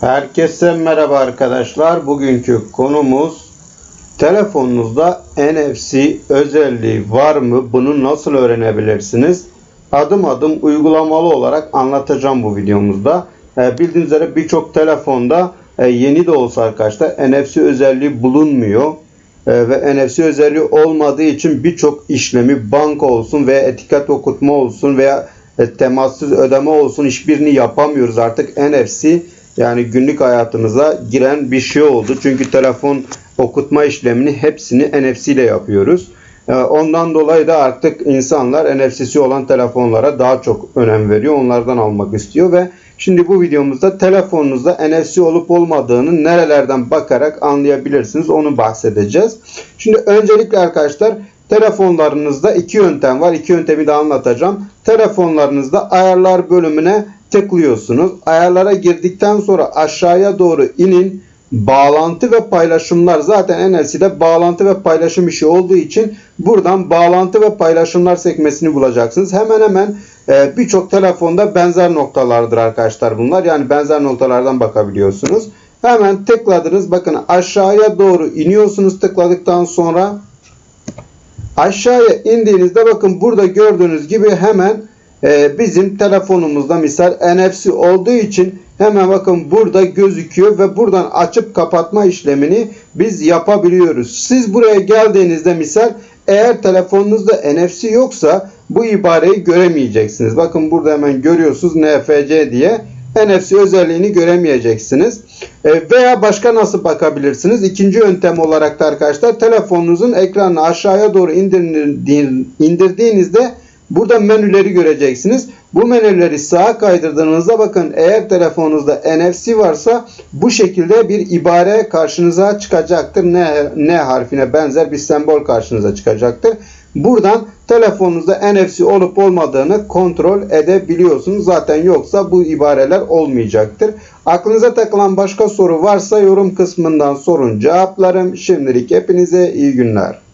Herkese merhaba arkadaşlar. Bugünkü konumuz telefonunuzda NFC özelliği var mı? Bunu nasıl öğrenebilirsiniz? Adım adım uygulamalı olarak anlatacağım bu videomuzda. Ee, bildiğiniz üzere birçok telefonda e, yeni de olsa arkadaşlar NFC özelliği bulunmuyor. Ee, ve NFC özelliği olmadığı için birçok işlemi banka olsun veya etiket okutma olsun veya e, temassız ödeme olsun hiçbirini yapamıyoruz artık NFC yani günlük hayatımıza giren bir şey oldu. Çünkü telefon okutma işlemini hepsini NFC ile yapıyoruz. Ee, Ondan dolayı da artık insanlar NFC'si olan telefonlara daha çok önem veriyor. Onlardan almak istiyor ve şimdi bu videomuzda telefonunuzda NFC olup olmadığını nerelerden bakarak anlayabilirsiniz onu bahsedeceğiz. Şimdi öncelikle arkadaşlar telefonlarınızda iki yöntem var. İki yöntemi de anlatacağım. Telefonlarınızda ayarlar bölümüne tıklıyorsunuz. Ayarlara girdikten sonra aşağıya doğru inin. Bağlantı ve paylaşımlar zaten NFC'de bağlantı ve paylaşım işi olduğu için buradan bağlantı ve paylaşımlar sekmesini bulacaksınız. Hemen hemen e, birçok telefonda benzer noktalardır arkadaşlar bunlar. Yani benzer noktalardan bakabiliyorsunuz. Hemen tıkladınız. Bakın aşağıya doğru iniyorsunuz tıkladıktan sonra aşağıya indiğinizde bakın burada gördüğünüz gibi hemen e, bizim telefonumuzda misal NFC olduğu için hemen bakın burada gözüküyor ve buradan açıp kapatma işlemini biz yapabiliyoruz. Siz buraya geldiğinizde misal eğer telefonunuzda NFC yoksa bu ibareyi göremeyeceksiniz. Bakın burada hemen görüyorsunuz NFC diye. NFC özelliğini göremeyeceksiniz. E, veya başka nasıl bakabilirsiniz? İkinci yöntem olarak da arkadaşlar telefonunuzun ekranını aşağıya doğru indirdiğin- indirdiğinizde burada menüleri göreceksiniz. Bu menüleri sağa kaydırdığınızda bakın eğer telefonunuzda NFC varsa bu şekilde bir ibare karşınıza çıkacaktır. N, N harfine benzer bir sembol karşınıza çıkacaktır. Buradan telefonunuzda NFC olup olmadığını kontrol edebiliyorsunuz. Zaten yoksa bu ibareler olmayacaktır. Aklınıza takılan başka soru varsa yorum kısmından sorun cevaplarım. Şimdilik hepinize iyi günler.